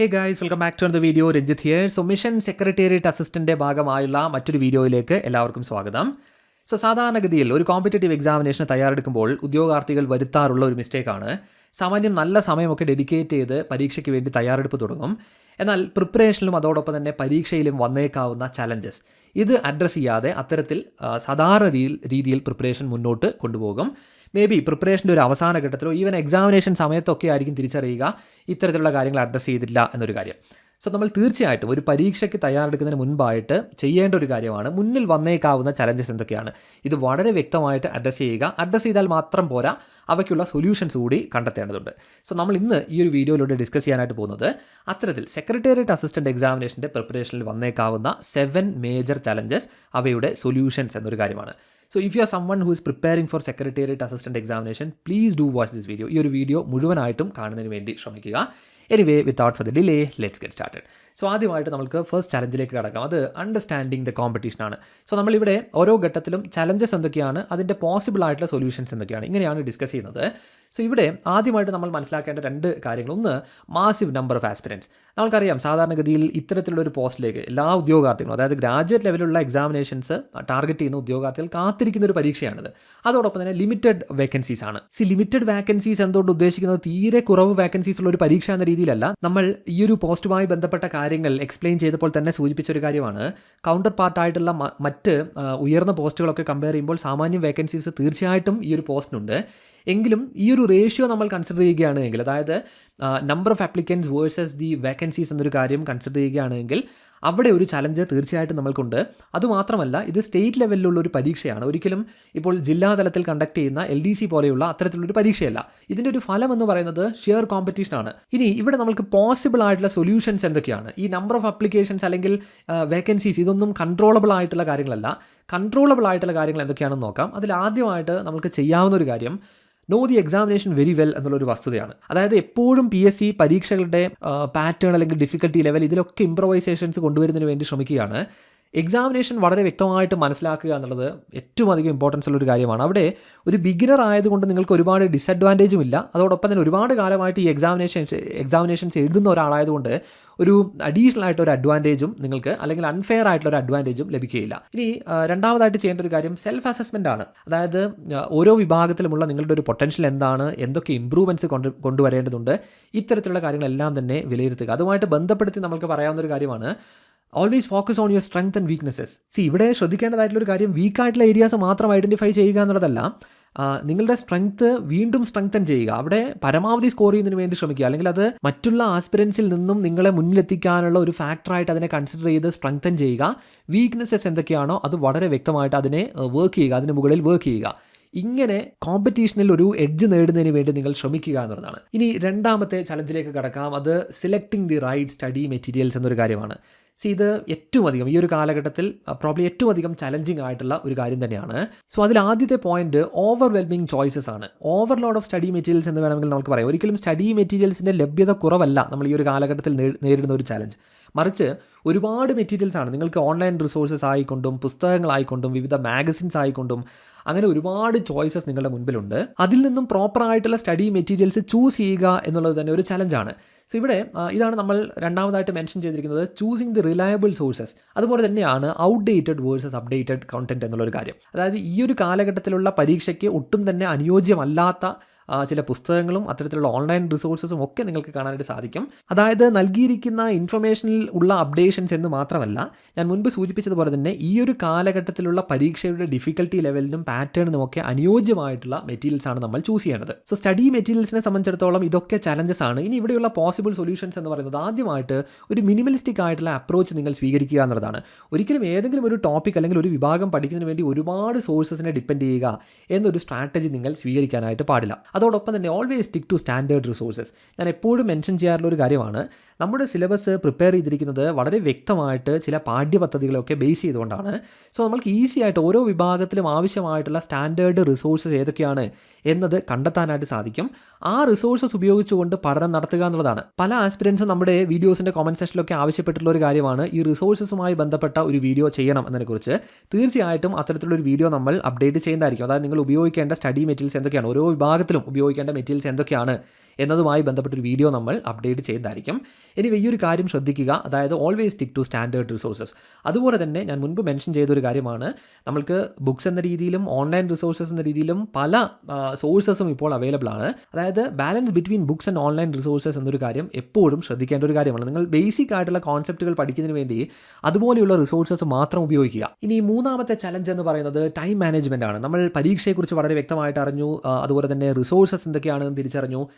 Hey guys welcome back to the video Ranjith here so mission secretariat അസിസ്റ്റന്റെ ഭാഗമായുള്ള മറ്റൊരു വീഡിയോയിലേക്ക് എല്ലാവർക്കും സ്വാഗതം. സോ സാധാരണഗതിയിൽ ഒരു കോമ്പറ്റേറ്റീവ് എക്സാമിനേഷന് തയ്യാറെടുക്കുമ്പോൾ ഉദ്യോഗാർത്ഥികൾ വരുത്താറുള്ള ഒരു മിസ്റ്റേക്കാണ് സാമാന്യം നല്ല സമയമൊക്കെ ഡെഡിക്കേറ്റ് ചെയ്ത് പരീക്ഷയ്ക്ക് വേണ്ടി തയ്യാറെടുപ്പ് തുടങ്ങും. എന്നാൽ പ്രിപ്പറേഷനിലും അതോടൊപ്പം തന്നെ പരീക്ഷയിലും വന്നേക്കാവുന്ന ചലഞ്ചസ് ഇത് അഡ്രസ്സ് ചെയ്യാതെ അത്തരത്തിൽ സാധാരണ രീതിയിൽ പ്രിപ്പറേഷൻ മുന്നോട്ട് കൊണ്ടുപോകും. മേ ബി പ്രിപ്പറേഷന്റെ ഒരു അവസാന ഘട്ടത്തിലോ ഈവൻ എക്സാമിനേഷൻ സമയത്തൊക്കെ ആയിരിക്കും തിരിച്ചറിയുക. ഇത്തരത്തിലുള്ള കാര്യങ്ങൾ അഡ്രസ്സ് ചെയ്തില്ല എന്നൊരു കാര്യം. സോ നമ്മൾ തീർച്ചയായിട്ടും ഒരു പരീക്ഷയ്ക്ക് തയ്യാറെടുക്കുന്നതിന് മുൻപായിട്ട് ചെയ്യേണ്ട ഒരു കാര്യമാണ്. മുന്നിൽ വന്നേക്കാവുന്ന ചലഞ്ചസ് എന്തൊക്കെയാണ്? ഇത് വളരെ വ്യക്തമായിട്ട് അഡ്രസ്സ് ചെയ്യുക. അഡ്രസ്സ് ചെയ്താൽ മാത്രം പോരാ അവയ്ക്കുള്ള സൊല്യൂഷൻസ് കൂടി കണ്ടെത്തേണ്ടതുണ്ട്. സോ നമ്മൾ ഇന്ന് ഈ ഒരു വീഡിയോയിലൂടെ ഡിസ്കസ് ചെയ്യാനായിട്ട് പോകുന്നത് അത്തരത്തിൽ സെക്രട്ടേറിയറ്റ് അസിസ്റ്റന്റ് എക്സാമിനേഷന്റെ പ്രിപ്പറേഷനിൽ വന്നേക്കാവുന്ന സെവൻ മേജർ ചലഞ്ചസ് അവയുടെ സൊല്യൂഷൻസ് എന്നൊരു കാര്യമാണ്. So if you are someone who is preparing for secretariat assistant examination please do watch this video ഈ ഒരു വീഡിയോ മുഴുവനായിട്ടും കാണുന്നതിന് വേണ്ടി ശ്രമിക്കുക. Anyway without for the delay let's get started so ആദ്യമായിട്ട് നമുക്ക് ഫസ്റ്റ് ചലഞ്ചിലേക്ക് കടക്കാം. അത് അണ്ടർസ്റ്റാൻഡിങ് ദ കോമ്പറ്റീഷൻ ആണ്. സോ നമ്മളിവിടെ ഓരോ ഘട്ടത്തിലും ചലഞ്ചസ് എന്തൊക്കെയാണ് അതിന്റെ പോസിബിൾ ആയിട്ടുള്ള സൊല്യൂഷൻസ് എന്തൊക്കെയാണ് ഇങ്ങനെയാണ് ഡിസ്കസ് ചെയ്യുന്നത്. സോ ഇവിടെ ആദ്യമായിട്ട് നമ്മൾ മനസ്സിലാക്കേണ്ട രണ്ട് കാര്യങ്ങൾ. ഒന്ന് മാസിവ് നമ്പർ ഓഫ് ആസ്പിരൻസ് നമുക്കറിയാം സാധാരണഗതിയിൽ ഇത്തരത്തിലുള്ള ഒരു പോസ്റ്റിലേക്ക് എല്ലാ ഉദ്യോഗാർത്ഥികളും അതായത് ഗ്രാജുവേറ്റ് ലെവലിലുള്ള എക്സാമിനേഷൻസ് ടാർഗറ്റ് ചെയ്യുന്ന ഉദ്യോഗാർത്ഥികൾ കാത്തിരിക്കുന്ന ഒരു പരീക്ഷയാണിത്. അതോടൊപ്പം തന്നെ ലിമിറ്റഡ് വേക്കൻസീസ് ആണ്. സി ലിമിറ്റഡ് വേക്കൻസീസ് എന്തുകൊണ്ട് ഉദ്ദേശിക്കുന്നത്? തീരെ കുറവ് വേക്കൻസീസ് ഉള്ള ഒരു പരീക്ഷ എന്ന രീതിയിലല്ല. നമ്മൾ ഈ ഒരു പോസ്റ്റുമായി ബന്ധപ്പെട്ട കാര്യങ്ങൾ എക്സ്പ്ലെയിൻ ചെയ്തപ്പോൾ തന്നെ സൂചിപ്പിച്ച ഒരു കാര്യമാണ് കൗണ്ടർ പാർട്ടായിട്ടുള്ള മറ്റ് ഉയർന്ന പോസ്റ്റുകളൊക്കെ കമ്പയർ ചെയ്യുമ്പോൾ സാമാന്യം വേക്കൻസീസ് തീർച്ചയായിട്ടും ഈ ഒരു പോസ്റ്റിനുണ്ട് എങ്കിലും ഈ ഒരു റേഷ്യോ നമ്മൾ കൺസിഡർ ചെയ്യുകയാണെങ്കിൽ അതായത് number of applicants versus the vacancies എന്നൊരു കാര്യം കൺസിഡർ ചെയ്യുകയാണെങ്കിൽ അവിടെ ഒരു ചലഞ്ച് തീർച്ചയായിട്ടും നമ്മൾക്കുണ്ട്. അതുമാത്രമല്ല ഇത് സ്റ്റേറ്റ് ലെവലിലുള്ള ഒരു പരീക്ഷയാണ്. ഒരിക്കലും ഇപ്പോൾ ജില്ലാതലത്തിൽ കണ്ടക്ട് ചെയ്യുന്ന എൽ ഡി സി പോലെയുള്ള അത്തരത്തിലുള്ളൊരു പരീക്ഷയല്ല. ഇതിന്റെ ഒരു ഫലം എന്ന് പറയുന്നത് ഷെയർ കോമ്പറ്റീഷൻ ആണ്. ഇനി ഇവിടെ നമുക്ക് പോസിബിൾ ആയിട്ടുള്ള സൊല്യൂഷൻസ് എന്തൊക്കെയാണ്? ഈ നമ്പർ ഓഫ് അപ്ലിക്കേഷൻസ് അല്ലെങ്കിൽ വേക്കൻസീസ് ഇതൊന്നും കൺട്രോളബിൾ ആയിട്ടുള്ള കാര്യങ്ങളല്ല. കൺട്രോളബിൾ ആയിട്ടുള്ള കാര്യങ്ങൾ എന്തൊക്കെയാണെന്ന് നോക്കാം. അതിൽ ആദ്യമായിട്ട് നമുക്ക് ചെയ്യാവുന്ന ഒരു കാര്യം know the examination very well എന്നുള്ളൊരു വസ്തുതയാണ്. അതായത് എപ്പോഴും പി എസ് സി പരീക്ഷകളുടെ പാറ്റേൺ അല്ലെങ്കിൽ ഡിഫിക്കൽട്ടി ലെവൽ ഇതിലൊക്കെ ഇംപ്രവൈസേഷൻസ് കൊണ്ടുവരുന്നതിന് വേണ്ടി ശ്രമിക്കുകയാണ്. എക്സാമിനേഷൻ വളരെ വ്യക്തമായിട്ട് മനസ്സിലാക്കുക എന്നുള്ളത് ഏറ്റവും അധികം ഇമ്പോർട്ടൻസ് ഉള്ള ഒരു കാര്യമാണ്. അവിടെ ഒരു ബിഗിനർ ആയതുകൊണ്ട് നിങ്ങൾക്ക് ഒരുപാട് ഡിസഡ്വാന്റേജും ഇല്ല. അതോടൊപ്പം തന്നെ ഒരുപാട് കാലമായിട്ട് ഈ എക്സാമിനേഷൻ എക്സാമിനേഷൻസ് എഴുതുന്ന ഒരാളായതുകൊണ്ട് ഒരു അഡീഷണൽ ആയിട്ട് ഒരു അഡ്വാന്റേജും നിങ്ങൾക്ക് അല്ലെങ്കിൽ അൺഫെയർ ആയിട്ടുള്ള ഒരു അഡ്വാന്റേജും ലഭിക്കുകയില്ല. ഇനി രണ്ടാമതായിട്ട് ചെയ്യേണ്ട ഒരു കാര്യം സെൽഫ് അസസ്മെന്റ് ആണ്. അതായത് ഓരോ വിഭാഗത്തിലുമുള്ള നിങ്ങളുടെ ഒരു പൊട്ടൻഷ്യൽ എന്താണ് എന്തൊക്കെ ഇമ്പ്രൂവ്മെന്റ്സ് കൊണ്ട് കൊണ്ടുവരേണ്ടതുണ്ട് ഇത്തരത്തിലുള്ള കാര്യങ്ങളെല്ലാം തന്നെ വിലയിരുത്തുക. അതുമായിട്ട് ബന്ധപ്പെടുത്തി നമുക്ക് പറയാവുന്ന ഒരു കാര്യമാണ് always focus on your strength and weaknesses see ഇവിടെ ശ്രദ്ധിക്കേണ്ടതായിട്ടുള്ള ഒരു കാര്യം വീക്കായിട്ടുള്ള ഏരിയാസ് മാത്രം ഐഡന്റിഫൈ ചെയ്യുക എന്നുള്ളതല്ല നിങ്ങളുടെ സ്ട്രെങ്ത് വീണ്ടും സ്ട്രെങ്തൻ ചെയ്യുക. അവിടെ പരമാവധി സ്കോർ ചെയ്യുന്നതിന് വേണ്ടി ശ്രമിക്കുക. അല്ലെങ്കിൽ അത് മറ്റുള്ള ആസ്പിരൻസിൽ നിന്നും നിങ്ങളെ മുന്നിലെത്തിക്കാനുള്ള ഒരു ഫാക്ടറായിട്ട് അതിനെ കൺസിഡർ ചെയ്ത് സ്ട്രെങ്തൻ ചെയ്യുക. വീക്ക്നെസ്സസ് എന്തൊക്കെയാണോ അത് വളരെ വ്യക്തമായിട്ട് അതിനെ വർക്ക് ചെയ്യുക. അതിന് മുകളിൽ വർക്ക് ചെയ്യുക. ഇങ്ങനെ കോമ്പറ്റീഷനിൽ ഒരു എഡ്ജ് നേടുന്നതിന് വേണ്ടി നിങ്ങൾ ശ്രമിക്കുക എന്നുള്ളതാണ്. ഇനി രണ്ടാമത്തെ ചലഞ്ചിലേക്ക് കടക്കാം. അത് selecting the right study materials എന്നൊരു കാര്യമാണ്. സി ഇത് ഏറ്റവും അധികം ഈ ഒരു കാലഘട്ടത്തിൽ പ്രോബ്ലി ഏറ്റവും അധികം ചലഞ്ചിങ് ആയിട്ടുള്ള ഒരു കാര്യം തന്നെയാണ്. സോ അതിൽ ആദ്യത്തെ പോയിന്റ് ഓവർവെൽമിങ് ചോയ്സസ് ആണ്. ഓവർലോഡ് ഓഫ് സ്റ്റഡി മെറ്റീരിയൽസ് എന്ന് വേണമെങ്കിൽ നമുക്ക് പറയാം. ഒരിക്കലും സ്റ്റഡി മെറ്റീരിയൽസിന്റെ ലഭ്യത കുറവല്ല നമ്മൾ ഈ ഒരു കാലഘട്ടത്തിൽ നേരിടുന്ന ഒരു ചലഞ്ച് മറിച്ച് ഒരുപാട് മെറ്റീരിയൽസ് ആണ്. നിങ്ങൾക്ക് ഓൺലൈൻ റിസോഴ്സസ് ആയിക്കൊണ്ടും പുസ്തകങ്ങളായിക്കൊണ്ടും വിവിധ മാഗസിൻസ് ആയിക്കൊണ്ടും അങ്ങനെ ഒരുപാട് ചോയ്സസ് നിങ്ങളുടെ മുൻപിലുണ്ട്. അതിൽ നിന്നും പ്രോപ്പർ ആയിട്ടുള്ള സ്റ്റഡി മെറ്റീരിയൽസ് ചൂസ് ചെയ്യുക എന്നുള്ളത് തന്നെ ഒരു ചലഞ്ചാണ് സോ ഇവിടെ ഇതാണ് നമ്മൾ രണ്ടാമതായിട്ട് മെൻഷൻ ചെയ്തിരിക്കുന്നത് ചൂസിങ് ദി റിലയബിൾ സോഴ്സസ് അതുപോലെ തന്നെയാണ് ഔട്ട്ഡേറ്റഡ് വേഴ്സസ് അപ്ഡേറ്റഡ് കണ്ടന്റ് എന്നുള്ളൊരു കാര്യം. അതായത് ഈ ഒരു കാലഘട്ടത്തിലുള്ള പരീക്ഷയ്ക്ക് ഒട്ടും തന്നെ അനുയോജ്യമല്ലാത്ത ചില പുസ്തകങ്ങളും അത്തരത്തിലുള്ള ഓൺലൈൻ റിസോഴ്സസും ഒക്കെ നിങ്ങൾക്ക് കാണാനായിട്ട് സാധിക്കും. അതായത് നൽകിയിരിക്കുന്ന ഇൻഫർമേഷനിൽ ഉള്ള അപ്ഡേഷൻസ് എന്ന് മാത്രമല്ല ഞാൻ മുൻപ് സൂചിപ്പിച്ചതുപോലെ തന്നെ ഈ ഒരു കാലഘട്ടത്തിലുള്ള പരീക്ഷയുടെ ഡിഫിക്കൽട്ടി ലെവലിനും പാറ്റേണിനും ഒക്കെ അനുയോജ്യമായിട്ടുള്ള മെറ്റീരിയൽസ് ആണ് നമ്മൾ ചൂസ് ചെയ്യേണ്ടത്. സോ സ്റ്റഡി മെറ്റീരിയൽസിനെ സംബന്ധിച്ചിടത്തോളം ഇതൊക്കെ ചലഞ്ചസ് ആണ്. ഇനി ഇവിടെയുള്ള പോസിബിൾ സൊല്യൂഷൻസ് എന്ന് പറയുന്നത് ആദ്യമായിട്ട് ഒരു മിനിമലിസ്റ്റിക് ആയിട്ടുള്ള അപ്രോച്ച് നിങ്ങൾ സ്വീകരിക്കുക എന്നുള്ളതാണ്. ഒരിക്കലും ഏതെങ്കിലും ഒരു ടോപ്പിക് അല്ലെങ്കിൽ ഒരു വിഭാഗം പഠിക്കുന്നതിന് വേണ്ടി ഒരുപാട് സോഴ്സസിനെ ഡിപ്പെൻഡ് ചെയ്യുക എന്നൊരു സ്ട്രാറ്റജി നിങ്ങൾ സ്വീകരിക്കാനായിട്ട് പാടില്ല. അതോടൊപ്പം തന്നെ always stick to standard resources ഞാൻ എപ്പോഴും മെൻഷൻ ചെയ്യാറുള്ള ഒരു കാര്യമാണ് നമ്മുടെ സിലബസ് പ്രിപ്പയർ ചെയ്തിരിക്കുന്നത് വളരെ വ്യക്തമായിട്ട് ചില പാഠ്യപദ്ധതികളൊക്കെ ബേസ് ചെയ്തുകൊണ്ടാണ്. സോ നമ്മൾക്ക് ഈസി ആയിട്ട് ഓരോ വിഭാഗത്തിലും ആവശ്യമായിട്ടുള്ള സ്റ്റാൻഡേർഡ് റിസോഴ്സസ് ഏതൊക്കെയാണ് എന്നത് കണ്ടെത്താനായിട്ട് സാധിക്കും. ആ റിസോഴ്സസ് ഉപയോഗിച്ചുകൊണ്ട് പഠനം നടത്തുക എന്നുള്ളതാണ്. പല ആസ്പിരൻസും നമ്മുടെ വീഡിയോസിന്റെ കോമന്റ് സെക്ഷനിലൊക്കെ ആവശ്യപ്പെട്ടിട്ടുള്ള ഒരു കാര്യമാണ്. ഈ റിസോഴ്സസുമായി ബന്ധപ്പെട്ട ഒരു വീഡിയോ ചെയ്യണം എന്നതിനെക്കുറിച്ച്. തീർച്ചയായിട്ടും അത്തരത്തിലുള്ള ഒരു വീഡിയോ നമ്മൾ അപ്ഡേറ്റ് ചെയ്യുന്നതായിരിക്കും. അതായത് നിങ്ങൾ ഉപയോഗിക്കേണ്ട സ്റ്റഡി മെറ്റീരിയൽസ് എന്തൊക്കെയാണ്? ഓരോ വിഭാഗത്തിലും പരീക്ഷയ്ക്കും ഉപയോഗിക്കേണ്ട മെറ്റീരിയൽസ് എന്തൊക്കെയാണ് എന്നതുമായി ബന്ധപ്പെട്ടൊരു വീഡിയോ നമ്മൾ അപ്ഡേറ്റ് ചെയ്യുന്നതായിരിക്കും ഇനി വലിയൊരു കാര്യം ശ്രദ്ധിക്കുക. അതായത് always stick to standard resources അതുപോലെ തന്നെ ഞാൻ മുൻപ് മെൻഷൻ ചെയ്തൊരു കാര്യമാണ്. നമ്മൾക്ക് ബുക്സ് എന്ന രീതിയിലും ഓൺലൈൻ റിസോഴ്സസ് എന്ന രീതിയിലും പല സോഴ്സസും ഇപ്പോൾ അവൈലബിൾ ആണ്. അതായത് balance between books and online resources എന്നൊരു കാര്യം എപ്പോഴും ശ്രദ്ധിക്കേണ്ട ഒരു കാര്യമാണ്. നിങ്ങൾ ബേസിക് ആയിട്ടുള്ള കോൺസെപ്റ്റുകൾ പഠിക്കുന്നതിന് വേണ്ടി അതുപോലെയുള്ള റിസോഴ്സസ് മാത്രം ഉപയോഗിക്കുക. ഇനി മൂന്നാമത്തെ ചലഞ്ച് എന്ന് പറയുന്നത് ടൈം മാനേജ്മെന്റ് ആണ്. നമ്മൾ പരീക്ഷയെക്കുറിച്ച് വളരെ വ്യക്തമായിട്ട് അറിഞ്ഞു. അതുപോലെ തന്നെ റിസോഴ്സസ് എന്തൊക്കെയാണെന്ന് തിരിച്ചറിഞ്ഞു.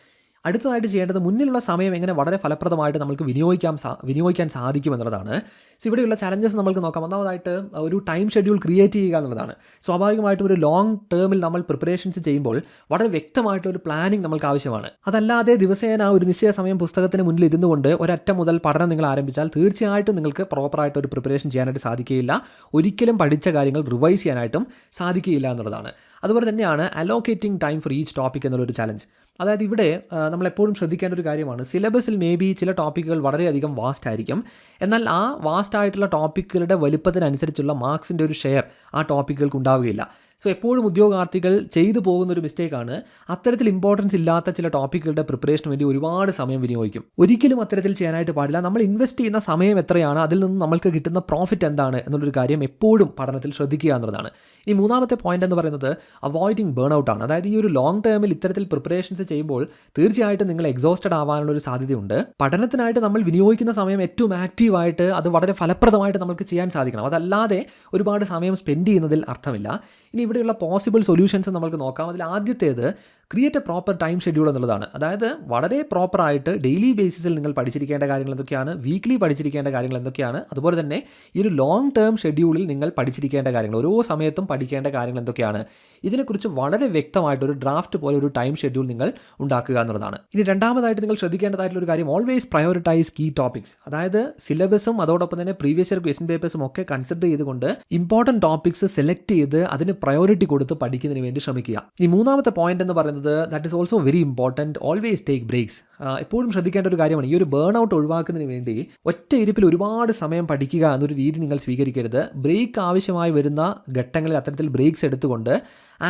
അടുത്തതായിട്ട് ചെയ്യേണ്ടത് മുന്നിലുള്ള സമയം എങ്ങനെ വളരെ ഫലപ്രദമായിട്ട് നമുക്ക് വിനിയോഗിക്കാൻ വിനിയോഗിക്കാൻ സാധിക്കും എന്നുള്ളതാണ്. സോ ഇവിടെയുള്ള ചലഞ്ചസ് നമുക്ക് നോക്കാം. ഒന്നാമതായിട്ട് ഒരു ടൈം ഷെഡ്യൂൾ ക്രിയേറ്റ് ചെയ്യുക എന്നുള്ളതാണ്. സ്വാഭാവികമായിട്ടും ഒരു ലോങ് ടേമിൽ നമ്മൾ പ്രിപ്പറേഷൻസ് ചെയ്യുമ്പോൾ വളരെ വ്യക്തമായിട്ടൊരു പ്ലാനിംഗ് നമുക്ക് ആവശ്യമാണ്. അതല്ലാതെ ദിവസേന ഒരു നിശ്ചയ സമയം പുസ്തകത്തിന് മുന്നിൽ ഇരുന്നു കൊണ്ട് ഒരറ്റം മുതൽ പഠനം നിങ്ങൾ ആരംഭിച്ചാൽ തീർച്ചയായിട്ടും നിങ്ങൾക്ക് പ്രോപ്പറായിട്ട് ഒരു പ്രിപ്പറേഷൻ ചെയ്യാനായിട്ട് സാധിക്കുകയില്ല. ഒരിക്കലും പഠിച്ച കാര്യങ്ങൾ റിവൈസ് ചെയ്യാനായിട്ടും സാധിക്കുകയില്ല എന്നുള്ളതാണ്. അതുപോലെ തന്നെയാണ് allocating time for each topic എന്നുള്ളൊരു ചലഞ്ച് അതായത് ഇവിടെ നമ്മളെപ്പോഴും ശ്രദ്ധിക്കേണ്ട ഒരു കാര്യമാണ്. സിലബസിൽ മേ ബി ചില ടോപ്പിക്കുകൾ വളരെയധികം വാസ്റ്റ് ആയിരിക്കും. എന്നാൽ ആ വാസ്റ്റ് ആയിട്ടുള്ള ടോപ്പിക്കുകളുടെ വലുപ്പത്തിനനുസരിച്ചുള്ള മാർക്സിന്റെ ഒരു ഷെയർ ആ ടോപ്പിക്കുകൾക്ക് ഉണ്ടാവുകയില്ല. സോ എപ്പോഴും ഉദ്യോഗാർത്ഥികൾ ചെയ്തു പോകുന്ന ഒരു മിസ്റ്റേക്കാണ് അത്തരത്തിൽ ഇമ്പോർട്ടൻസ് ഇല്ലാത്ത ചില ടോപ്പിക്കുകളുടെ പ്രിപ്പറേഷന് വേണ്ടി ഒരുപാട് സമയം വിനിയോഗിക്കും. ഒരിക്കലും അത്തരത്തിൽ ചെയ്യാനായിട്ട് പാടില്ല. നമ്മൾ ഇൻവെസ്റ്റ് ചെയ്യുന്ന സമയം എത്രയാണ് അതിൽ നിന്ന് നമ്മൾക്ക് കിട്ടുന്ന പ്രോഫിറ്റ് എന്താണ് എന്നുള്ളൊരു കാര്യം എപ്പോഴും പഠനത്തിൽ ശ്രദ്ധിക്കുക എന്നുള്ളതാണ്. ഇനി മൂന്നാമത്തെ പോയിന്റ് എന്ന് പറയുന്നത് അവോയ്ഡിങ് ബേൺ ആണ്. അതായത് ഈ ഒരു ലോങ് ടേമിൽ ഇത്തരത്തിൽ പ്രിപ്പറേഷൻസ് ചെയ്യുമ്പോൾ തീർച്ചയായിട്ടും നിങ്ങൾ എക്സോസ്റ്റഡ് ആവാനുള്ള ഒരു സാധ്യതയുണ്ട്. പഠനത്തിനായിട്ട് നമ്മൾ വിനിയോഗിക്കുന്ന സമയം ഏറ്റവും ആക്റ്റീവായിട്ട് അത് വളരെ ഫലപ്രദമായിട്ട് നമുക്ക് ചെയ്യാൻ സാധിക്കണം. അതല്ലാതെ ഒരുപാട് സമയം സ്പെൻഡ് ചെയ്യുന്നതിൽ അർത്ഥമില്ല. ഇനി ഇവിടെയുള്ള പോസിബിൾ സൊല്യൂഷൻസ് നമുക്ക് നോക്കാം. അതിൽ ആദ്യത്തേത് create a proper time schedule എന്നുള്ളതാണ്. അതായത് വളരെ പ്രോപ്പറായിട്ട് ഡെയിലി ബേസിസിൽ നിങ്ങൾ പഠിച്ചിരിക്കേണ്ട കാര്യങ്ങൾ എന്തൊക്കെയാണ്? വീക്ക്ലി പഠിച്ചിരിക്കേണ്ട കാര്യങ്ങൾ എന്തൊക്കെയാണ്? അതുപോലെ തന്നെ ഈ ഒരു ലോങ് ടേം ഷെഡ്യൂളിൽ നിങ്ങൾ പഠിച്ചിരിക്കേണ്ട കാര്യങ്ങൾ ഓരോ സമയത്തും പഠിക്കേണ്ട കാര്യങ്ങൾ എന്തൊക്കെയാണ്? ഇതിനെക്കുറിച്ച് വളരെ വ്യക്തമായിട്ട് ഒരു ഡ്രാഫ്റ്റ് പോലെ ഒരു ടൈം ഷെഡ്യൂൾ നിങ്ങൾ ഉണ്ടാക്കുക എന്നുള്ളതാണ്. ഇനി രണ്ടാമതായിട്ട് നിങ്ങൾ ശ്രദ്ധിക്കേണ്ടതായിട്ടുള്ള ഒരു കാര്യം ഓൾവേസ് പ്രയോറിറ്റൈസ് കീ ടോപ്പിക്സ് അതായത് സിലബസും അതോടൊപ്പം തന്നെ പ്രീവിയസ് ഇയർ ക്വസ്റ്റ്യൻ പേപ്പേഴ്സും ഒക്കെ കൺസിഡർ ചെയ്തുകൊണ്ട് ഇമ്പോർട്ടന്റ് ടോപ്പിക്സ് സെലക്ട് ചെയ്ത് അതിന് പ്രയോറിറ്റി കൊടുത്ത് പഠിക്കുന്നതിന് വേണ്ടി ശ്രമിക്കുക. ഇനി മൂന്നാമത്തെ പോയിന്റ് എന്ന് പറയുന്നത് that is also very important always take breaks എപ്പോഴും ശ്രദ്ധിക്കേണ്ട ഒരു കാര്യമാണ് ഈ ഒരു ബേൺ ഔട്ട് ഒഴിവാക്കുന്നതിന് വേണ്ടി ഒറ്റ ഇരിപ്പിൽ ഒരുപാട് സമയം പഠിക്കുക എന്നൊരു രീതി നിങ്ങൾ സ്വീകരിക്കരുത്. ബ്രേക്ക് ആവശ്യമായി വരുന്ന ഘട്ടങ്ങളിൽ അത്തരത്തിൽ ബ്രേക്സ് എടുത്തുകൊണ്ട്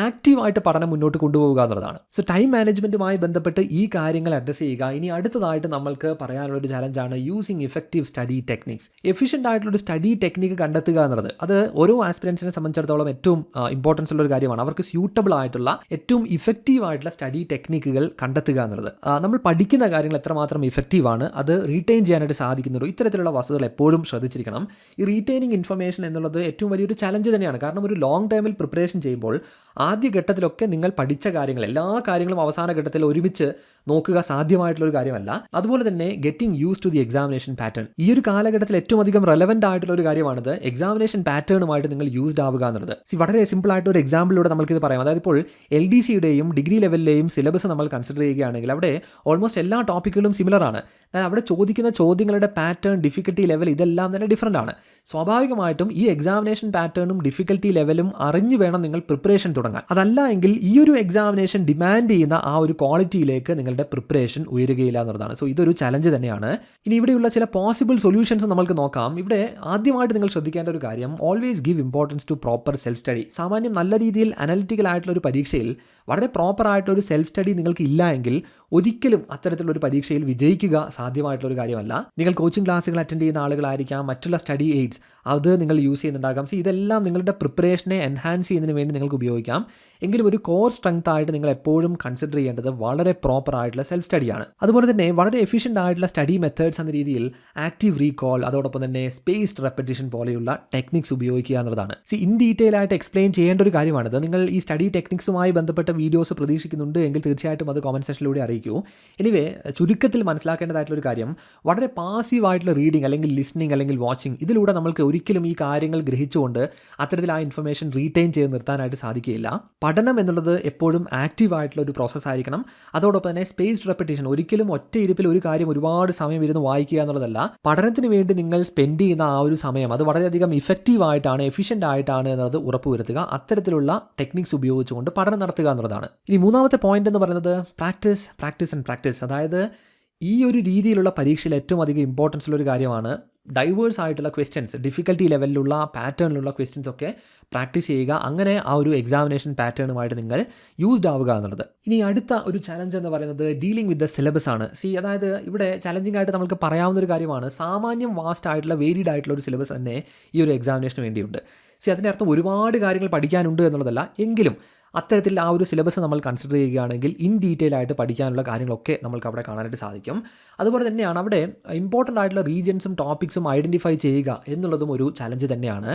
ആക്റ്റീവായിട്ട് പഠനം മുന്നോട്ട് കൊണ്ടുപോകുക എന്നുള്ളതാണ്. സോ ടൈം മാനേജ്മെന്റുമായി ബന്ധപ്പെട്ട് ഈ കാര്യങ്ങൾ അഡ്രസ്സ് ചെയ്യുക. ഇനി അടുത്തതായിട്ട് നമ്മൾക്ക് പറയാനുള്ള ഒരു ചലഞ്ചാണ് using effective study techniques efficient ആയിട്ടുള്ള ഒരു സ്റ്റഡി ടെക്നിക്ക് കണ്ടെത്തുക എന്നുള്ളത്. അത് ഓരോ ആസ്പിരൻസിനെ സംബന്ധിച്ചിടത്തോളം ഏറ്റവും ഇമ്പോർട്ടൻസ് ഉള്ള ഒരു കാര്യമാണ്. അവർക്ക് സ്യൂട്ടബിൾ ആയിട്ടുള്ള ഏറ്റവും ഇഫക്റ്റീവ് ആയിട്ടുള്ള സ്റ്റഡി ടെക്നിക്കുകൾ കണ്ടെത്തുക എന്നുള്ളത്. നമ്മൾ പഠിക്കുന്ന കാര്യങ്ങൾ എത്രമാത്രം ഇഫക്റ്റീവ് ആണ് അത് റീറ്റെയിൻ ചെയ്യാനായിട്ട് സാധിക്കുന്നുള്ളൂ ഇത്തരത്തിലുള്ള വസ്തുതകൾ എപ്പോഴും ശ്രദ്ധിച്ചിരിക്കണം. ഈ റീറ്റെയിനിങ് ഇൻഫർമേഷൻ എന്നുള്ളത് ഏറ്റവും വലിയൊരു ചലഞ്ച് തന്നെയാണ്. കാരണം ഒരു ലോങ് ടൈമിൽ പ്രിപ്പറേഷൻ ചെയ്യുമ്പോൾ ആദ്യ ഘട്ടത്തിലൊക്കെ നിങ്ങൾ പഠിച്ച കാര്യങ്ങൾ എല്ലാ കാര്യങ്ങളും അവസാന ഘട്ടത്തിൽ ഒരുമിച്ച് നോക്കുക സാധ്യമായിട്ടുള്ള ഒരു കാര്യമല്ല. അതുപോലെ തന്നെ getting use to the examination pattern ഈ ഒരു കാലഘട്ടത്തിൽ ഏറ്റവും അധികം റെലവെന്റ് ആയിട്ടുള്ള ഒരു കാര്യമാണിത്. എക്സാമിനേഷൻ പാറ്റേണുമായിട്ട് നിങ്ങൾ യൂസ്ഡ് ആവുക എന്നുള്ളത്. സി വളരെ സിമ്പിൾ ആയിട്ട് ഒരു എക്സാമ്പിളിലൂടെ നമുക്കിത് പറയാം. അതായത് ഇപ്പോൾ എൽ ഡി സിയുടെയും ഡിഗ്രി ലെവലിലെയും സിലബസ് നമ്മൾ കൺസിഡർ ചെയ്യുകയാണെങ്കിൽ അവിടെ ഓൾമോസ്റ്റ് എല്ലാ ടോപ്പിക്കുകളും സിമിലർ ആണ്. എന്നാൽ അവിടെ ചോദിക്കുന്ന ചോദ്യങ്ങളുടെ പാറ്റേൺ ഡിഫിക്കൽട്ടി ലെവൽ ഇതെല്ലാം തന്നെ ഡിഫറന്റ് ആണ്. സ്വാഭാവികമായിട്ടും ഈ എക്സാമിനേഷൻ പാറ്റേണും ഡിഫിക്കൽട്ടി ലെവലും അറിഞ്ഞു വേണം നിങ്ങൾ പ്രിപ്പറേഷൻ തുടങ്ങാൻ. അതല്ല എങ്കിൽ ഈ ഒരു എക്സാമിനേഷൻ ഡിമാൻഡ് ചെയ്യുന്ന ആ ഒരു ക്വാളിറ്റിയിലേക്ക് നിങ്ങളുടെ പ്രിപ്പറേഷൻ ഉയരുകയില്ല എന്നുള്ളതാണ്. സോ ഇതൊരു ചലഞ്ച് തന്നെയാണ്. ഇനി ഇവിടെയുള്ള ചില പോസിബിൾ സൊല്യൂഷൻസ് നമുക്ക് നോക്കാം. ഇവിടെ ആദ്യമായിട്ട് നിങ്ങൾ ശ്രദ്ധിക്കേണ്ട ഒരു കാര്യം always give importance to proper self study സാമാന്യം നല്ല രീതിയിൽ അനലിറ്റിക്കൽ ആയിട്ടുള്ള ഒരു പരീക്ഷയിൽ വളരെ ഒരു സെൽഫ് സ്റ്റഡി നിങ്ങൾക്ക് ഇല്ല എങ്കിൽ ഒരിക്കലും അത്തരത്തിലുള്ള ഒരു പരീക്ഷയിൽ വിജയിക്കുക സാധ്യമായിട്ടുള്ള ഒരു കാര്യമല്ല. നിങ്ങൾ കോച്ചിങ് ക്ലാസ്സുകൾ അറ്റൻഡ് ചെയ്യുന്ന ആളുകളായിരിക്കാം മറ്റുള്ള സ്റ്റഡി എയ്ഡ്സ് അത് നിങ്ങൾ യൂസ് ചെയ്യുന്നുണ്ടാകാം. സോ ഇതെല്ലാം നിങ്ങളുടെ പ്രിപ്പറേഷനെ എൻഹാൻസ് ചെയ്യുന്നതിന് വേണ്ടി നിങ്ങൾക്ക് ഉപയോഗിക്കാം. എങ്കിലും ഒരു കോർ സ്ട്രെങ്ത് ആയിട്ട് നിങ്ങൾ എപ്പോഴും കൺസിഡർ ചെയ്യേണ്ടത് വളരെ പ്രോപ്പർ ആയിട്ടുള്ള സെൽഫ് സ്റ്റഡിയാണ് അതുപോലെ തന്നെ വളരെ എഫിഷ്യന്റ് ആയിട്ടുള്ള സ്റ്റഡി മെത്തേഡ്സ് എന്ന രീതിയിൽ ആക്റ്റീവ് റീകോൾ അതോടൊപ്പം തന്നെ സ്പേസ്ഡ് റെപ്പറ്റീഷൻ പോലെയുള്ള ടെക്നിക്സ് ഉപയോഗിക്കുക എന്നുള്ളതാണ്. സി ഇൻ ഡീറ്റെയിൽ ആയിട്ട് എക്സ്പ്ലെയിൻ ചെയ്യേണ്ട ഒരു കാര്യമാണിത്. നിങ്ങൾ ഈ സ്റ്റഡി ടെക്നിക്സുമായി ബന്ധപ്പെട്ട വീഡിയോസ് പ്രതീക്ഷിക്കുന്നുണ്ട് എങ്കിൽ തീർച്ചയായിട്ടും അത് കോമന്റ് സെക്ഷനിലൂടെ അറിയിക്കൂ. എനിവേ ചുരുക്കത്തിൽ മനസ്സിലാക്കേണ്ടതായിട്ടുള്ള ഒരു കാര്യം വളരെ പാസീവായിട്ടുള്ള റീഡിംഗ് അല്ലെങ്കിൽ ലിസ്ണിംഗ് അല്ലെങ്കിൽ വാച്ചിങ് ഇതിലൂടെ നമ്മൾക്ക് ഒരിക്കലും ഈ കാര്യങ്ങൾ ഗ്രഹിച്ചുകൊണ്ട് അത്തരത്തിൽ ആ ഇൻഫർമേഷൻ റീറ്റെയിൻ ചെയ്ത് നിർത്താനായിട്ട് സാധിക്കുകയില്ല. പഠനം എന്നുള്ളത് എപ്പോഴും ആക്റ്റീവ് ആയിട്ടുള്ള ഒരു പ്രോസസ്സ് ആയിരിക്കണം. അതോടൊപ്പം തന്നെ സ്പേസ്ഡ് റെപ്പറ്റേഷൻ ഒരിക്കലും ഒറ്റ ഇരുപ്പിൽ ഒരു കാര്യം ഒരുപാട് സമയം ഇരുന്ന് വായിക്കുക എന്നുള്ളതല്ല പഠനത്തിന് വേണ്ടി നിങ്ങൾ സ്പെൻഡ് ചെയ്യുന്ന ആ ഒരു സമയം അത് വളരെയധികം ഇഫക്റ്റീവ് ആയിട്ടാണ് എഫിഷ്യന്റ് ആയിട്ടാണ് എന്നത് ഉറപ്പുവരുത്തുക. അത്തരത്തിലുള്ള ടെക്നിക്സ് ഉപയോഗിച്ചുകൊണ്ട് പഠനം നടത്തുക എന്നുള്ളതാണ്. ഇനി മൂന്നാമത്തെ പോയിന്റ് എന്ന് പറയുന്നത് പ്രാക്ടീസ് പ്രാക്ടീസ് ആൻഡ് പ്രാക്ടീസ് അതായത് ഈ ഒരു രീതിയിലുള്ള പരീക്ഷയിൽ ഏറ്റവും അധികം ഇമ്പോർട്ടൻസ് ഉള്ള ഒരു കാര്യമാണ് ഡൈവേഴ്സ് ആയിട്ടുള്ള ക്വസ്റ്റ്യൻസ് ഡിഫിക്കൽട്ടി ലെവലിലുള്ള പാറ്റേണിലുള്ള ക്വസ്റ്റ്യൻസ് ഒക്കെ പ്രാക്ടീസ് ചെയ്യുക. അങ്ങനെ ആ ഒരു എക്സാമിനേഷൻ പാറ്റേണുമായിട്ട് നിങ്ങൾ യൂസ്ഡ് ആവുക എന്നുള്ളത്. ഇനി അടുത്ത ഒരു ചലഞ്ച് എന്ന് പറയുന്നത് ഡീലിംഗ് വിത്ത് ദ സിലബസ് ആണ്. സി അതായത് ഇവിടെ ചലഞ്ചിങ് ആയിട്ട് നമുക്ക് പറയാവുന്ന ഒരു കാര്യമാണ്. സാമാന്യം വാസ്റ്റ് ആയിട്ടുള്ള വേരിഡ് ആയിട്ടുള്ള ഒരു സിലബസ് തന്നെ ഈ ഒരു എക്സാമിനേഷന് വേണ്ടിയുണ്ട്. സി അതിന്റെ അർത്ഥം ഒരുപാട് കാര്യങ്ങൾ പഠിക്കാനുണ്ട് എന്നുള്ളതല്ല. എങ്കിലും അത്തരത്തിൽ ആ ഒരു സിലബസ് നമ്മൾ കൺസിഡർ ചെയ്യുകയാണെങ്കിൽ ഇൻ ഡീറ്റെയിൽ ആയിട്ട് പഠിക്കാനുള്ള കാര്യങ്ങളൊക്കെ നമുക്ക് അവിടെ കാണാനായിട്ട് സാധിക്കും. അതുപോലെ തന്നെയാണ് അവിടെ ഇമ്പോർട്ടന്റ് ആയിട്ടുള്ള റീജിയൻസും ടോപ്പിക്സും ഐഡന്റിഫൈ ചെയ്യുക എന്നുള്ളതും ഒരു ചലഞ്ച് തന്നെയാണ്.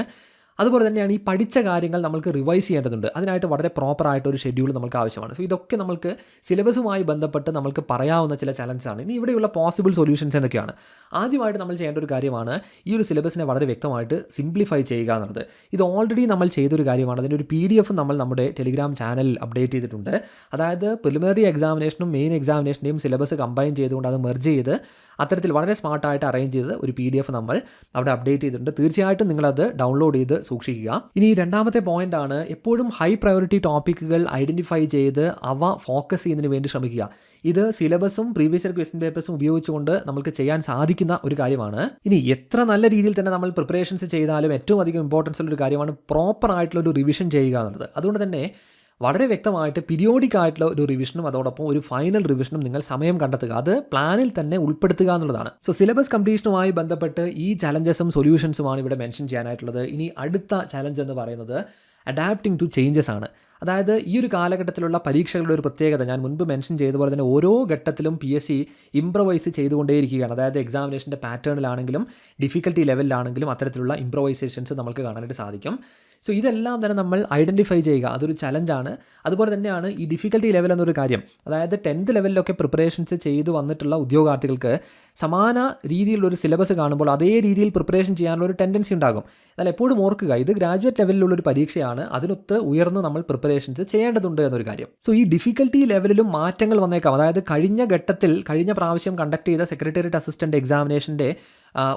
അതുപോലെ തന്നെയാണ് ഈ പഠിച്ച കാര്യങ്ങൾ നമുക്ക് റിവൈസ് ചെയ്യേണ്ടതുണ്ട്. അതിനായിട്ട് വളരെ പ്രോപ്പറായിട്ട് ഒരു ഷെഡ്യൂൾ നമുക്ക് ആവശ്യമാണ്. സോ ഇതൊക്കെ നമുക്ക് സിലബസുമായി ബന്ധപ്പെട്ട് നമുക്ക് പറയാവുന്ന ചില ചലഞ്ചാണ് ഇനി ഇവിടെയുള്ള പോസിബിൾ സൊല്യൂഷൻസ് എന്തൊക്കെയാണ്? ആദ്യമായിട്ട് നമ്മൾ ചെയ്യേണ്ട ഒരു കാര്യമാണ് ഈ ഒരു സിലബസിനെ വളരെ വ്യക്തമായിട്ട് സിംപ്ലിഫൈ ചെയ്യുക എന്നുള്ളത്. ഇത് ഓൾറെഡി നമ്മൾ ചെയ്തൊരു കാര്യമാണ്. അതിന്റെ ഒരു പി ഡി എഫ് നമ്മൾ നമ്മുടെ ടെലിഗ്രാം ചാനലിൽ അപ്ഡേറ്റ് ചെയ്തിട്ടുണ്ട്. അതായത് പ്രിലിമിനറി എക്സാമിനേഷനും മെയിൻ എക്സാമിനേഷന്റെയും സിലബസ് കമ്പൈൻ ചെയ്തുകൊണ്ട് അത് മെർജ് ചെയ്ത് അത്തരത്തിൽ വളരെ സ്മാർട്ടായിട്ട് അറേഞ്ച് ചെയ്ത് ഒരു പി ഡി എഫ് നമ്മൾ അവിടെ അപ്ഡേറ്റ് ചെയ്തിട്ടുണ്ട്. തീർച്ചയായിട്ടും നിങ്ങളത് ഡൗൺലോഡ് ചെയ്ത് സൂക്ഷിക്കുക. ഇനി രണ്ടാമത്തെ പോയിന്റ് ആണ് എപ്പോഴും ഹൈ പ്രയോറിറ്റി ടോപ്പിക്കുകൾ ഐഡന്റിഫൈ ചെയ്ത് അവ ഫോക്കസ് ചെയ്യുന്നതിന് വേണ്ടി ശ്രമിക്കുക. ഇത് സിലബസും പ്രീവിയസ് ഇയർ ക്വസ്റ്റ്യൻ പേപ്പേഴ്സും ഉപയോഗിച്ചുകൊണ്ട് നമുക്ക് ചെയ്യാൻ സാധിക്കുന്ന ഒരു കാര്യമാണ്. ഇനി എത്ര നല്ല രീതിയിൽ തന്നെ നമ്മൾ പ്രിപ്പറേഷൻസ് ചെയ്താലും ഏറ്റവും അധികം ഇമ്പോർട്ടൻസ് ഉള്ള ഒരു കാര്യമാണ് പ്രോപ്പർ ആയിട്ടുള്ള ഒരു റിവിഷൻ ചെയ്യുക എന്നുള്ളത്. അതുകൊണ്ട് തന്നെ വളരെ വ്യക്തമായിട്ട് പീരിയോഡിക് ആയിട്ടുള്ള ഒരു റിവിഷനും അതോടൊപ്പം ഒരു ഫൈനൽ റിവിഷനും നിങ്ങൾ സമയം കണ്ടെത്തുക. അത് പ്ലാനിൽ തന്നെ ഉൾപ്പെടുത്തുക എന്നുള്ളതാണ്. സോ സിലബസ് കംപ്ലീഷനുമായി ബന്ധപ്പെട്ട് ഈ ചലഞ്ചസും സൊല്യൂഷൻസുമാണ് ഇവിടെ മെൻഷൻ ചെയ്യാനായിട്ടുള്ളത്. ഇനി അടുത്ത ചലഞ്ച് എന്ന് പറയുന്നത് അഡാപ്റ്റിംഗ് ടു ചേഞ്ചസ് ആണ്. അതായത് ഈ ഒരു കാലഘട്ടത്തിലുള്ള പരീക്ഷകളുടെ ഒരു പ്രത്യേകത ഞാൻ മുൻപ് മെൻഷൻ ചെയ്തതുപോലെ പോലെ തന്നെ ഓരോ ഘട്ടത്തിലും പി എസ് സി ഇംപ്രവൈസ് ചെയ്തുകൊണ്ടേയിരിക്കുകയാണ്. അതായത് എക്സാമിനേഷന്റെ പാറ്റേണിലാണെങ്കിലും ഡിഫിക്കൽട്ടി ലെവലിലാണെങ്കിലും അത്തരത്തിലുള്ള ഇംപ്രവൈസേഷൻസ് നമുക്ക് കാണാനായിട്ട് സാധിക്കും. സോ ഇതെല്ലാം തന്നെ നമ്മൾ ഐഡന്റിഫൈ ചെയ്യുക. അതൊരു ചലഞ്ചാണ് അതുപോലെ തന്നെയാണ് ഈ ഡിഫിക്കൽട്ടി ലെവൽ എന്നൊരു കാര്യം. അതായത് ടെൻത്ത് ലെവലിലൊക്കെ പ്രിപ്പറേഷൻസ് ചെയ്തു വന്നിട്ടുള്ള ഉദ്യോഗാർത്ഥികൾക്ക് സമാന രീതിയിലുള്ള ഒരു സിലബസ് കാണുമ്പോൾ അതേ രീതിയിൽ പ്രിപ്പറേഷൻ ചെയ്യാനുള്ള ഒരു ടെൻഡൻസി ഉണ്ടാകും. എന്നാൽ എപ്പോഴും ഓർക്കുക ഇത് ഗ്രാജുവേറ്റ് ലെവലിലുള്ള ഒരു പരീക്ഷയാണ്. അതിനൊത്ത് ഉയർന്ന് നമ്മൾ പ്രിപ്പറേഷൻസ് ചെയ്യേണ്ടതുണ്ട് എന്നൊരു കാര്യം. സോ ഈ ഡിഫിക്കൽട്ടി ലെവലിലും മാറ്റങ്ങൾ വന്നേക്കാം. അതായത് കഴിഞ്ഞ ഘട്ടത്തിൽ കഴിഞ്ഞ പ്രാവശ്യം കണ്ടക്ട് ചെയ്ത സെക്രട്ടേറിയറ്റ് അസിസ്റ്റന്റ് എക്സാമിനേഷന്റെ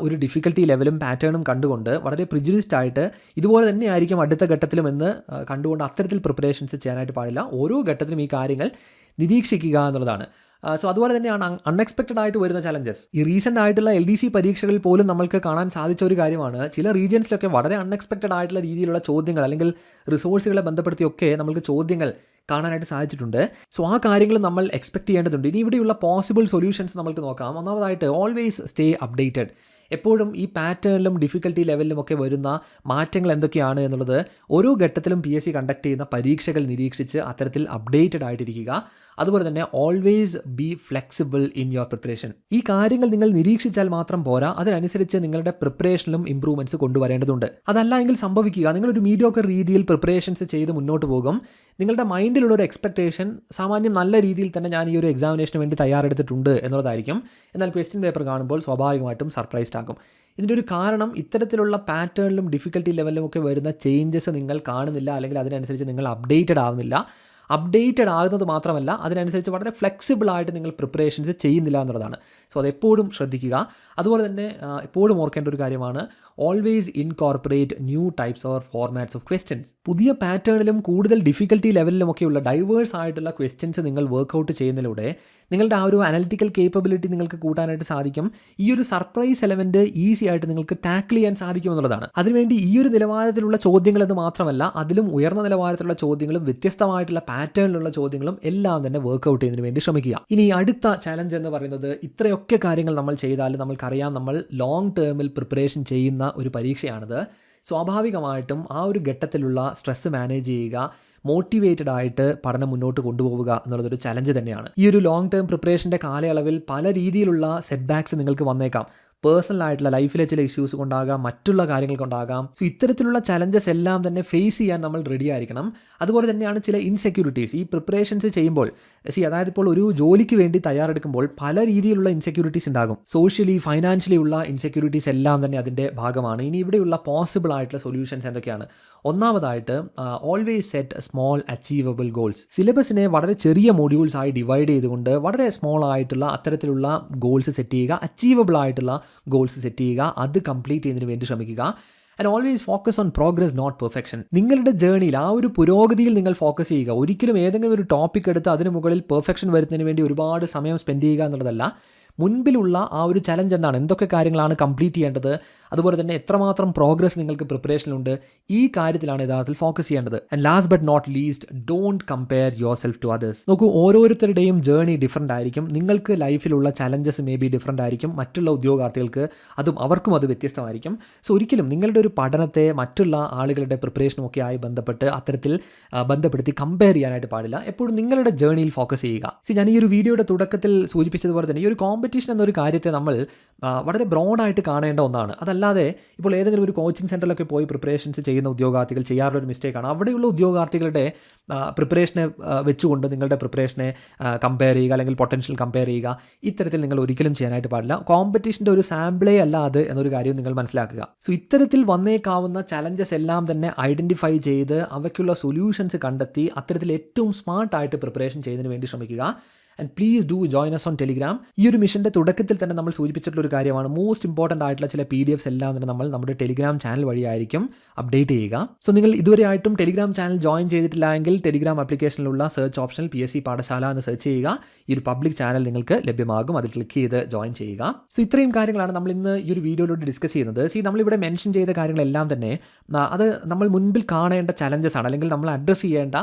ഒരു ഡിഫിക്കൽട്ടി ലെവലും പാറ്റേണും കണ്ടുകൊണ്ട് വളരെ പ്രിജുലിസ്ഡ് ആയിട്ട് ഇതുപോലെ തന്നെ ആയിരിക്കും അടുത്ത ഘട്ടത്തിലും എന്ന് കണ്ടുകൊണ്ട് അത്തരത്തിൽ പ്രിപ്പറേഷൻസ് ചെയ്യാനായിട്ട് പാടില്ല. ഓരോ ഘട്ടത്തിലും ഈ കാര്യങ്ങൾ നിരീക്ഷിക്കുക എന്നുള്ളതാണ്. സോ അതുപോലെ തന്നെയാണ് അൺഎക്സ്പെക്റ്റഡ് ആയിട്ട് വരുന്ന ചലഞ്ചസ് ഈ റീസെന്റ് ആയിട്ടുള്ള എൽ ഡി സി പരീക്ഷകളിൽ പോലും നമ്മൾക്ക് കാണാൻ സാധിച്ച ഒരു കാര്യമാണ് ചില റീജിയൻസിലൊക്കെ വളരെ അൺഎക്സ്പെക്റ്റഡ് ആയിട്ടുള്ള രീതിയിലുള്ള ചോദ്യങ്ങൾ അല്ലെങ്കിൽ റിസോഴ്സുകളെ ബന്ധപ്പെടുത്തിയൊക്കെ നമുക്ക് ചോദ്യങ്ങൾ കാണാനായിട്ട് സാധിച്ചിട്ടുണ്ട്. സോ ആ കാര്യങ്ങൾ നമ്മൾ എക്സ്പെക്ട് ചെയ്യേണ്ടതുണ്ട്. ഇനി ഇവിടെയുള്ള പോസിബിൾ സൊല്യൂഷൻസ് നമുക്ക് നോക്കാം. ഒന്നാമതായിട്ട് ഓൾവേസ് സ്റ്റേ അപ്ഡേറ്റഡ് എപ്പോഴും ഈ പാറ്റേണിലും ഡിഫിക്കൽട്ടി ലെവലിലും ഒക്കെ വരുന്ന മാറ്റങ്ങൾ എന്തൊക്കെയാണ് എന്നുള്ളത് ഓരോ ഘട്ടത്തിലും പി എസ് സി കണ്ടക്ട് ചെയ്യുന്ന പരീക്ഷകൾ നിരീക്ഷിച്ച് അത്തരത്തിൽ അപ്ഡേറ്റഡ് ആയിട്ടിരിക്കുക. അതുപോലെ തന്നെ always be flexible in your preparation ഈ കാര്യങ്ങൾ നിങ്ങൾ നിരീക്ഷിച്ചാൽ മാത്രം പോരാ. അതിനനുസരിച്ച് നിങ്ങളുടെ പ്രിപ്പറേഷനിലും ഇംപ്രൂവ്മെന്റ്സ് കൊണ്ടുവരേണ്ടതുണ്ട്. അതല്ല എങ്കിൽ സംഭവിക്കുക. നിങ്ങളൊരു മീഡിയോക്കർ രീതിയിൽ പ്രിപ്പറേഷൻസ് ചെയ്ത് മുന്നോട്ട് പോകും. നിങ്ങളുടെ മൈൻഡിലുള്ള ഒരു എക്സ്പെക്ടേഷൻ സാമാന്യം നല്ല രീതിയിൽ തന്നെ ഞാൻ ഈ ഒരു എക്സാമിനേഷന് വേണ്ടി തയ്യാറെടുത്തിട്ടുണ്ട് എന്നുള്ളതായിരിക്കും. എന്നാൽ ക്വസ്റ്റ്യൻ പേപ്പർ കാണുമ്പോൾ സ്വാഭാവികമായിട്ടും സർപ്രൈസ്ഡ് ആകും ഇതിന്റെ ഒരു കാരണം ഇത്തരത്തിലുള്ള പാറ്റേണിലും ഡിഫിക്കൽട്ടി ലെവലിലും ഒക്കെ വരുന്ന ചേഞ്ചസ് നിങ്ങൾ കാണുന്നില്ല അല്ലെങ്കിൽ അതിനനുസരിച്ച് നിങ്ങൾ അപ്ഡേറ്റഡ് ആവുന്നില്ല. അപ്ഡേറ്റഡ് ആകുന്നത് മാത്രമല്ല അതിനനുസരിച്ച് വളരെ ഫ്ലെക്സിബിൾ ആയിട്ട് നിങ്ങൾ പ്രിപ്പറേഷൻസ് ചെയ്യുന്നില്ല എന്നുള്ളതാണ്. സോ അതെപ്പോഴും ശ്രദ്ധിക്കുക. അതുപോലെ തന്നെ എപ്പോഴും ഓർക്കേണ്ട ഒരു കാര്യമാണ് always incorporate new types or formats of questions പുതിയ പാറ്റേണിലും കൂടുതൽ ഡിഫിക്കൽട്ടി ലെവലിലുമൊക്കെയുള്ള ഡൈവേഴ്സ് ആയിട്ടുള്ള ക്വസ്റ്റ്യൻസ് നിങ്ങൾ വർക്കൗട്ട് ചെയ്യുന്നതിലൂടെ നിങ്ങളുടെ ആ ഒരു അനലിറ്റിക്കൽ കേപ്പബിലിറ്റി നിങ്ങൾക്ക് കൂട്ടാനായിട്ട് സാധിക്കും. ഈ ഒരു സർപ്രൈസ് എലമെന്റ് ഈസി ആയിട്ട് നിങ്ങൾക്ക് ടാക്കിൾ ചെയ്യാൻ സാധിക്കും എന്നുള്ളതാണ്. അതിനുവേണ്ടി ഈ ഒരു നിലവാരത്തിലുള്ള ചോദ്യങ്ങൾ എന്ന് മാത്രമല്ല അതിലും ഉയർന്ന നിലവാരത്തിലുള്ള ചോദ്യങ്ങളും വ്യത്യസ്തമായിട്ടുള്ള പാറ്റേണിലുള്ള ചോദ്യങ്ങളും എല്ലാം തന്നെ വർക്കൗട്ട് ചെയ്യുന്നതിന് വേണ്ടി ശ്രമിക്കുക. ഇനി അടുത്ത ചലഞ്ച് എന്ന് പറയുന്നത് ഇത്രയൊക്കെ കാര്യങ്ങൾ നമ്മൾ ചെയ്താൽ നമ്മൾക്കറിയാം നമ്മൾ ലോങ് ടേമിൽ പ്രിപ്പറേഷൻ ചെയ്യുന്ന ഒരു പരീക്ഷയാണിത്. സ്വാഭാവികമായിട്ടും ആ ഒരു ഘട്ടത്തിലുള്ള സ്ട്രെസ്സ് മാനേജ് ചെയ്യുക മോട്ടിവേറ്റഡ് ആയിട്ട് പഠനം മുന്നോട്ട് കൊണ്ടുപോവുക എന്നുള്ളതൊരു ചലഞ്ച് തന്നെയാണ്. ഈ ഒരു ലോങ് ടേം പ്രിപ്പറേഷന്റെ കാലയളവിൽ പല രീതിയിലുള്ള സെറ്റ് ബാക്സ് നിങ്ങൾക്ക് വന്നേക്കാം. പേഴ്സണൽ ആയിട്ടുള്ള ലൈഫിലെ ചില ഇഷ്യൂസ് കൊണ്ടാകാം മറ്റുള്ള കാര്യങ്ങൾ കൊണ്ടാകാം. സോ ഇത്തരത്തിലുള്ള ചലഞ്ചസ് എല്ലാം തന്നെ ഫേസ് ചെയ്യാൻ നമ്മൾ റെഡി ആയിരിക്കണം. അതുപോലെ തന്നെയാണ് ചില ഇൻസെക്യൂരിറ്റീസ് ഈ പ്രിപ്പറേഷൻസ് ചെയ്യുമ്പോൾ സി അതായത് ഇപ്പോൾ ഒരു ജോലിക്ക് വേണ്ടി തയ്യാറെടുക്കുമ്പോൾ പല രീതിയിലുള്ള ഇൻസെക്യൂരിറ്റീസ് ഉണ്ടാകും. സോഷ്യലി ഫൈനാൻഷ്യലി ഉള്ള ഇൻസെക്യൂരിറ്റീസ് എല്ലാം തന്നെ അതിന്റെ ഭാഗമാണ്. ഇനി ഇവിടെയുള്ള പോസിബിൾ ആയിട്ടുള്ള സൊല്യൂഷൻസ് എന്തൊക്കെയാണ്? ഒന്നാമതായിട്ട് always set small achievable goals സിലബസിനെ വളരെ ചെറിയ മോഡ്യൂൾസ് ആയി ഡിവൈഡ് ചെയ്തുകൊണ്ട് വളരെ സ്മോൾ ആയിട്ടുള്ള അത്തരത്തിലുള്ള ഗോൾസ് സെറ്റ് ചെയ്യുക അച്ചീവബിൾ ആയിട്ടുള്ള ഗോൾസ് സെറ്റ് ചെയ്യുക അത് കംപ്ലീറ്റ് ചെയ്യുന്നതിന് വേണ്ടി ശ്രമിക്കുക. And always focus on progress not perfection നിങ്ങളുടെ ജേണിയിൽ ആ ഒരു പുരോഗതിയിൽ നിങ്ങൾ ഫോക്കസ് ചെയ്യുക. ഒരിക്കലും ഏതെങ്കിലും ഒരു ടോപ്പിക് എടുത്ത് അതിന് മുകളിൽ പെർഫെക്ഷൻ വരുന്നതിന് വേണ്ടി ഒരുപാട് സമയം സ്പെൻഡ് ചെയ്യുക എന്നുള്ളതല്ല. മുൻപിലുള്ള ആ ഒരു ചലഞ്ച് എന്താണ്? എന്തൊക്കെ കാര്യങ്ങളാണ് കംപ്ലീറ്റ് ചെയ്യേണ്ടത്? അതുപോലെ തന്നെ എത്രമാത്രം പ്രോഗ്രസ് നിങ്ങൾക്ക് പ്രിപ്പറേഷനിലുണ്ട് ഈ കാര്യത്തിലാണ് യഥാർത്ഥത്തിൽ ഫോക്കസ് ചെയ്യേണ്ടത്. And last but not least don't compare yourself to others നോക്കൂ ഓരോരുത്തരുടെയും ജേർണി ഡിഫറന്റ് ആയിരിക്കും. നിങ്ങൾക്ക് ലൈഫിലുള്ള ചലഞ്ചസ് മേ ബി ഡിഫറന്റ് ആയിരിക്കും. മറ്റുള്ള ഉദ്യോഗാർത്ഥികൾക്ക് അതും അവർക്കും അത് വ്യത്യസ്തമായിരിക്കും. സോ ഒരിക്കലും നിങ്ങളുടെ ഒരു പഠനത്തെ മറ്റുള്ള ആളുകളുടെ പ്രിപ്പറേഷനും ഒക്കെ ആയി ബന്ധപ്പെട്ട് അത്തരത്തിൽ ബന്ധപ്പെടുത്തി കമ്പയർ ചെയ്യാനായിട്ട് പാടില്ല. എപ്പോഴും നിങ്ങളുടെ ജേർണിയിൽ ഫോക്കസ് ചെയ്യുക. സി ഞാൻ ഈ ഒരു വീഡിയോയുടെ തുടക്കത്തിൽ സൂചിപ്പിച്ചതുപോലെ തന്നെ ഈ ഒരു കോമ്പറ്റീഷൻ എന്നൊരു കാര്യത്തെ നമ്മൾ വളരെ ബ്രോഡായിട്ട് കാണേണ്ട ഒന്നാണ്. അതല്ലാതെ ഇപ്പോൾ ഏതെങ്കിലും ഒരു കോച്ചിങ് സെന്ററിലൊക്കെ പോയി പ്രിപ്പറേഷൻസ് ചെയ്യുന്ന ഉദ്യോഗാർത്ഥികൾ ചെയ്യാറുള്ള ഒരു മിസ്റ്റേക്കാണ് അവിടെയുള്ള ഉദ്യോഗാർത്ഥികളുടെ പ്രിപ്പറേഷനെ വെച്ചുകൊണ്ട് നിങ്ങളുടെ പ്രിപ്പറേഷനെ കമ്പയർ ചെയ്യുക അല്ലെങ്കിൽ പൊട്ടൻഷ്യൽ കമ്പയർ ചെയ്യുക ഇത്തരത്തിൽ നിങ്ങൾ ഒരിക്കലും ചെയ്യാനായിട്ട് പാടില്ല. കോമ്പറ്റീഷന്റെ ഒരു സാമ്പിളേ അല്ല അത് എന്നൊരു കാര്യം നിങ്ങൾ മനസ്സിലാക്കുക. സോ ഇത്തരത്തിൽ വന്നേക്കാവുന്ന ചലഞ്ചസ് എല്ലാം തന്നെ ഐഡന്റിഫൈ ചെയ്ത് അവയ്ക്കുള്ള സൊല്യൂഷൻസ് കണ്ടെത്തി അത്തരത്തിൽ ഏറ്റവും സ്മാർട്ടായിട്ട് പ്രിപ്പറേഷൻ ചെയ്യുന്നതിന് വേണ്ടി ശ്രമിക്കുക. And please do join us on Telegram ഈ ഒരു മിഷന്റെ തുടക്കത്തിൽ തന്നെ നമ്മൾ സൂചിപ്പിച്ചിട്ടുള്ള ഒരു കാര്യമാണ്. മോസ്റ്റ് ഇമ്പോർട്ടന്റ് ആയിട്ടുള്ള ചില പി ഡി എഫ്സ് എല്ലാം തന്നെ നമ്മൾ നമ്മുടെ ടെലിഗ്രാം ചാനൽ വഴിയായിരിക്കും അപ്ഡേറ്റ് ചെയ്യുക. സോ നിങ്ങൾ ഇതുവരെ ആയിട്ടും ടെലിഗ്രാം ചാനൽ ജോയിൻ ചെയ്തിട്ടില്ല എങ്കിൽ ടെലിഗ്രാം ആപ്ലിക്കേഷനിലുള്ള സെർച്ച് ഓപ്ഷനിൽ പി എസ് സി പാഠശാല എന്ന് സെർച്ച് ചെയ്യുക. ഈ ഒരു പബ്ലിക് ചാനൽ നിങ്ങൾക്ക് ലഭ്യമാകും. അതിൽ ക്ലിക്ക് ചെയ്ത് ജോയിൻ ചെയ്യുക. സോ ഇത്രയും കാര്യങ്ങളാണ് നമ്മൾ ഇന്ന് ഈ ഒരു വീഡിയോയിലൂടെ ഡിസ്കസ് ചെയ്യുന്നത്. സി നമ്മളിവിടെ മെൻഷൻ ചെയ്ത കാര്യങ്ങളെല്ലാം തന്നെ അത് നമ്മൾ മുൻപിൽ കാണേണ്ട ചലഞ്ചസ് ആണ്. അല്ലെങ്കിൽ നമ്മൾ അഡ്രസ്സ് ചെയ്യേണ്ട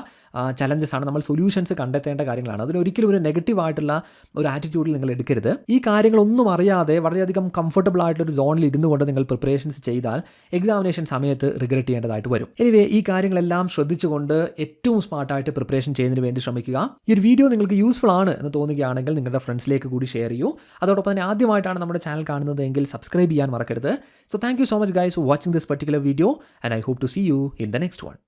ചലഞ്ചസ് ആണ്. നമ്മൾ സൊല്യൂഷൻസ് കണ്ടെത്തേണ്ട കാര്യങ്ങളാണ്. അതിനൊരിക്കലും ഒരു നെഗറ്റീവ് ആയിട്ടുള്ള ഒരു ആറ്റിറ്റ്യൂഡിൽ നിങ്ങൾ എടുക്കരുത്. ഈ കാര്യങ്ങളൊന്നും അറിയാതെ വളരെയധികം കംഫർട്ടബിൾ ആയിട്ടുള്ള ഒരു സോണിൽ ഇരുന്നു കൊണ്ട് നിങ്ങൾ പ്രിപ്പറേഷൻസ് ചെയ്താൽ എക്സാമിനേഷൻ സമയത്ത് റിഗ്രറ്റ് ചെയ്യേണ്ടതായിട്ട് വരും. എനിവേ ഈ കാര്യങ്ങളെല്ലാം ശ്രദ്ധിച്ചുകൊണ്ട് ഏറ്റവും സ്മാർട്ടായിട്ട് പ്രിപ്പറേഷൻ ചെയ്യുന്നതിന് വേണ്ടി ശ്രമിക്കുക. ഈ ഒരു വീഡിയോ നിങ്ങൾക്ക് യൂസ്ഫുൾ ആണ് എന്ന് തോന്നുകയാണെങ്കിൽ നിങ്ങളുടെ ഫ്രണ്ട്സിലേക്ക് കൂടി ഷെയർ ചെയ്യൂ. അതോടൊപ്പം തന്നെ ആദ്യമായിട്ടാണ് നമ്മുടെ ചാനൽ കാണുന്നത് എങ്കിൽ സബ്സ്ക്രൈബ് ചെയ്യാൻ മറക്കരുത്. So thank so much guys for watching this particular video and I hope to see you in the next one